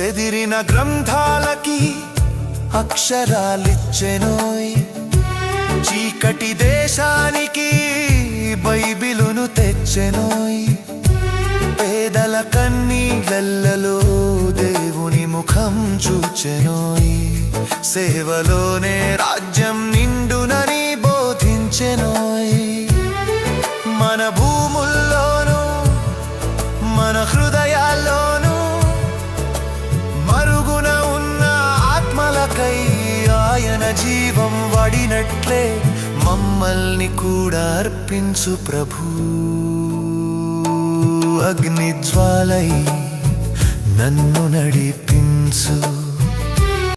చెదిరిన గ్రంథాలకి అక్షరాలిచ్చెనోయ్. చీకటి దేశానికి బైబిలును తెచ్చెనోయ్. పేదల కన్నీళ్ళల్లో దేవుని ముఖం చూచెనోయ్. సేవలోనే రాజ్యం నిండునని బోధించెనోయ్. మన భూముల్లోనూ మన హృదయ జీవం వడినట్లే మమ్మల్ని కూడా అర్పించు ప్రభు. అగ్ని జ్వాలై నన్ను నడిపించు.